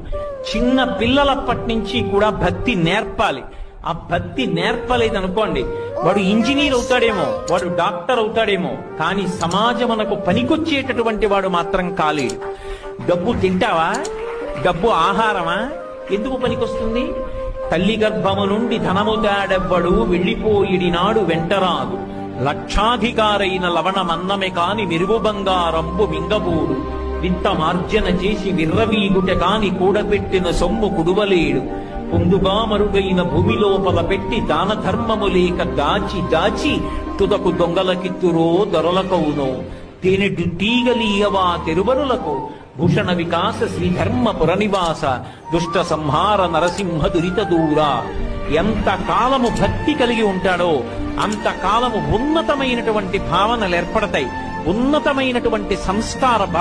చిన్న పిల్లలప్పటి నుంచి కూడా భక్తి నేర్పాలి. ఆ భక్తి నేర్పలేదు అనుకోండి వాడు ఇంజనీర్ అవుతాడేమో వాడు డాక్టర్ అవుతాడేమో కానీ మనకు పనికొచ్చేటటువంటి వాడు మాత్రం కాలేడు డబ్బు తింటావా? డబ్బు ఆహారమా? ఎందుకు పనికొస్తుంది? తల్లి గర్భము నుండి ధనముగాడెవ్వడు వెళ్ళిపోయిడి నాడు వెంటరాదు. లక్షాధికారైన లవణమన్నమే కాని మెరుగు బంగారంబు మింగబోడు. వింత మార్జన చేసి విర్రవీగుట కాని కూడబెట్టిన సొమ్ము కుడువలేడు. పొందుగా మరుగైన భూమి లోపల పెట్టి దాన ధర్మము లేక దాచి దాచి తుదకు దొంగలకిత్తురో దొరలకవునో. తేనెడు తీగలీయవా తెరువరులకు? భూషణ వికాస శ్రీధర్మ పురనివాస దుష్ట సంహార నరసింహ దురిత దూర. ఎంత కాలము భక్తి కలిగి ఉంటాడో అంత కాలము ఉన్నతమైనటువంటి భావనలు ఏర్పడతాయి. ఉన్నతమైనటువంటి సంస్కార